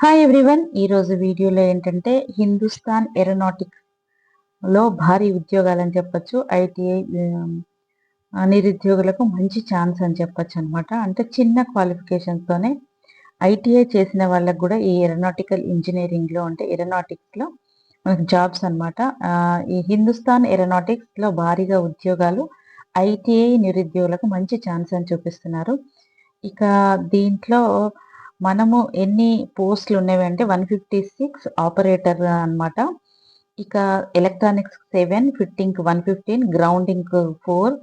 Hi everyone ఈరోజు వీడియోలో ఏంటంటే హిందుస్థాన్ ఏరోనాటిక్లో భారీ ఉద్యోగాలు అని చెప్పొచ్చు ఐటీఐ నిరుద్యోగులకు మంచి ఛాన్స్ అని చెప్పొచ్చు అనమాట అంటే చిన్న క్వాలిఫికేషన్స్తోనే ఐటీఐ చేసిన వాళ్ళకు కూడా ఈ ఏరోనాటికల్ ఇంజనీరింగ్లో అంటే ఏరోనాటిక్స్లో మనకు జాబ్స్ అనమాట ఈ హిందుస్థాన్ ఏరోనాటిక్స్లో భారీగా ఉద్యోగాలు ఐటీఐ నిరుద్యోగులకు మంచి ఛాన్స్ అని చూపిస్తున్నారు. ఇక దీంట్లో మనము ఎన్ని పోస్టులు ఉన్నవి అంటే వన్ ఫిఫ్టీ సిక్స్ ఆపరేటర్ అనమాట ఇక electronics seven fitting one fifteen grounding four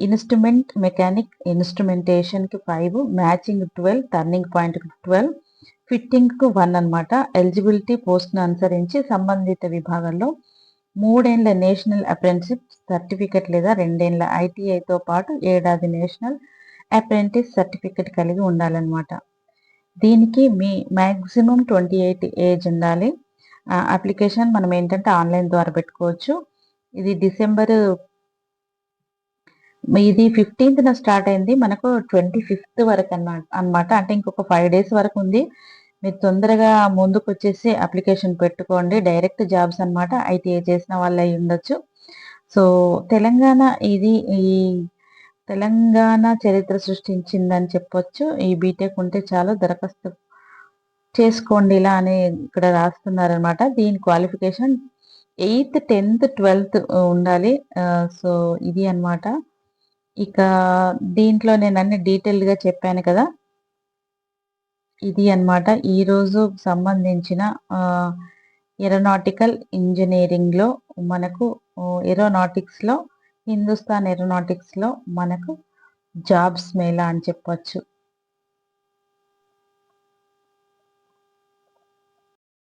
instrument mechanic ఇన్స్ట్రుమెంటేషన్కి five machining twelve turning point twelve ఫిట్టింగ్కు one అనమాట ఎలిజిబిలిటీ పోస్ట్ను అనుసరించి సంబంధిత విభాగంలో మూడేండ్ల నేషనల్ అప్రెంటిషిప్ సర్టిఫికెట్ లేదా రెండేండ్ల ఐటీఐతో పాటు ఏడాది నేషనల్ అప్రెంటిస్ సర్టిఫికెట్ కలిగి ఉండాలన్నమాట. దీనికి మీ మ్యాక్సిమం ట్వంటీ ఎయిట్ ఏజ్ ఉండాలి అప్లికేషన్ మనం ఏంటంటే ఆన్లైన్ ద్వారా పెట్టుకోవచ్చు. ఇది డిసెంబర్ ఇది ఫిఫ్టీన్త్న స్టార్ట్ అయింది. మనకు ట్వంటీ ఫిఫ్త్ వరకు అన్నమాట అనమాట అంటే ఇంకొక ఫైవ్ డేస్ వరకు ఉంది. మీరు తొందరగా ముందుకు వచ్చేసి అప్లికేషన్ పెట్టుకోండి డైరెక్ట్ జాబ్స్ అనమాట ఐటీఐ చేసిన వాళ్ళు అయి ఉండొచ్చు. సో తెలంగాణ ఇది ఈ తెలంగాణ చరిత్ర సృష్టించిందని చెప్పొచ్చు. ఈ బీటెక్ ఉంటే చాలు దరఖాస్తు చేసుకోండి ఇలా అని ఇక్కడ రాస్తున్నారనమాట దీని క్వాలిఫికేషన్ ఎయిత్ టెన్త్ ట్వెల్త్ ఉండాలి. సో ఇది అనమాట ఇక దీంట్లో నేను అన్ని డీటెయిల్గా చెప్పాను కదా. ఇది అనమాట ఈరోజు సంబంధించిన ఏరోనాటికల్ ఇంజనీరింగ్లో మనకు ఏరోనాటిక్స్లో హిందుస్థాన్ ఏరోనాటిక్స్లో మనకు జాబ్స్ మేళా అని చెప్పొచ్చు.